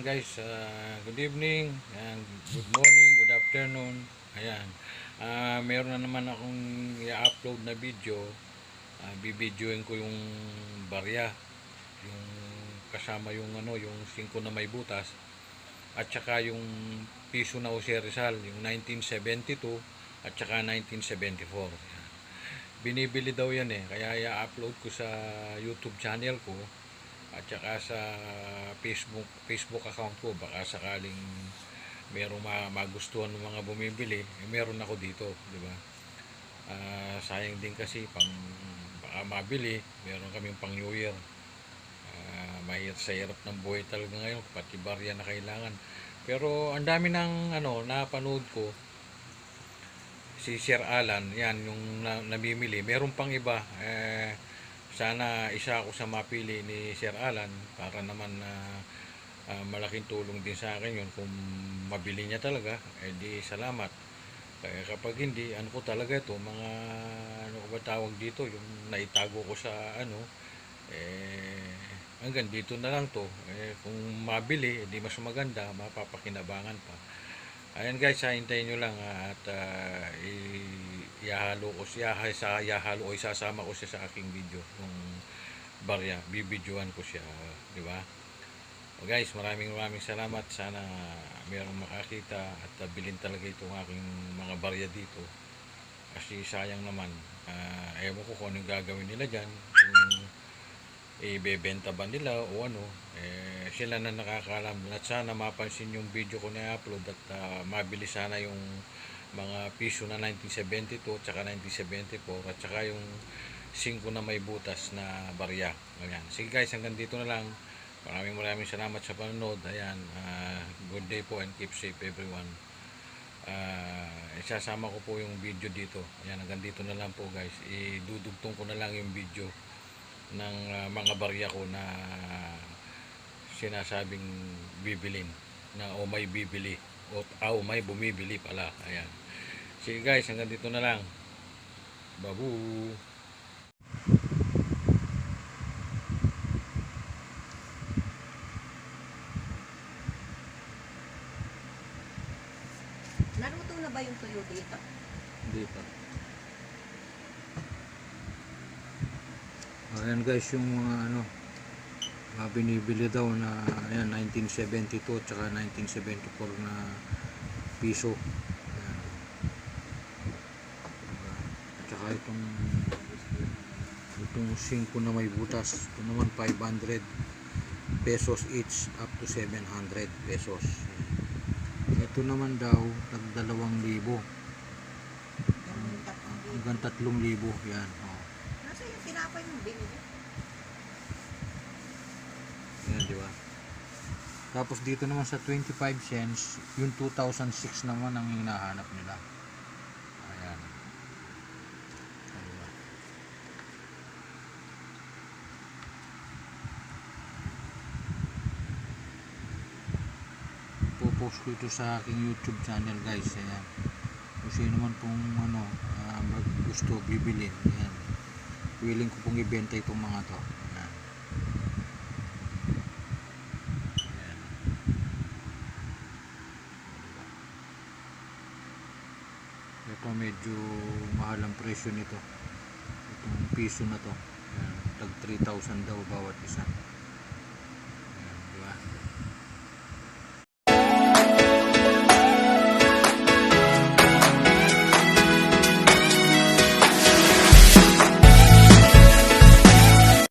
Ayan guys, ah, good evening, ayan, good morning, good afternoon. Ayan. Ah, meron na naman akong i-upload na video. Ah, bibidyoin ko yung barya, yung kasama yung ano, yung 5 na may butas at saka yung piso na Jose Rizal, yung 1972 at saka 1974. Ayan. Binibili daw yan eh, kaya i-upload ko sa YouTube channel ko at saka sa Facebook Facebook account ko baka sakaling merong ma- magustuhan ng mga bumibili eh, meron ako dito di ba? Ah, sayang din kasi pang baka mabili meron kaming pang New Year. Ah, mahirap sa hirap ng buhay talaga ngayon pati barya na kailangan. Pero ang dami ng ano napanood ko si Sir Alan yan yung na, namimili. Meron pang iba eh, sana isa ako sa mapili ni Sir Alan para naman na ah, malaking tulong din sa akin yun kung mabili niya talaga eh di salamat. Kaya kapag hindi ano ko talaga ito mga ano ko ba tawag dito yung naitago ko sa ano eh hanggang dito na lang to. Eh kung mabili hindi mas maganda mapapakinabangan pa. Ayan guys ha, hintayin nyo lang ha, at ah, i- ihalo ko siya sa ihalo o isasama ko siya sa aking video ng barya. Bibidyoan ko siya di ba? O guys maraming maraming salamat. Sana mayroong makakita at bilhin talaga itong aking mga barya dito. Kasi sayang naman uh, ewan ko kung anong gagawin nila dyan. Kung ibebenta ba nila o ano eh, sila na nakakalam at sana mapansin yung video ko na upload at ah, mabili sana yung mga piso na 1972 at saka 1974 at saka yung 5 na may butas na barya. Ayan. sige guys hanggang dito na lang. Maraming maraming salamat sa panonood. Ayan ah, good day po and keep safe everyone. Ah, isasama ko po yung video dito. Ayan hanggang dito na lang po guys. Idudugtong ko na lang yung video ng ah, mga barya ko na sinasabing bibilin na o may bibili o, o may bumibili pala. Ayan sige guys hanggang dito na lang. Babu. Naluto na ba yung tuyo dito? hindi pa. Ayan guys yung mga ano mga binibili daw na ayan 1972 at saka 1974 na piso ayan. Diba? at saka itong itong 5 na may butas ito naman 500 pesos each up to 700 pesos ito naman daw tag 2,000 Yung tatlong dito. hanggang 3,000 yan oh. Nasa yung tinapay mong binili? Yan, di ba? Tapos dito naman sa 25 cents, yung 2006 naman ang hinahanap nila. Ayan. Ayan, di ba? Popost ko ito sa aking YouTube channel guys. Ayan. Kung sino man pong ano, mag gusto bibilin. Ayan. Willing ko pong ibenta itong mga to. Ayan. Ayan. Ito medyo mahal ang presyo nito. Itong piso na to. Ayan. Tag 3,000 daw bawat isa.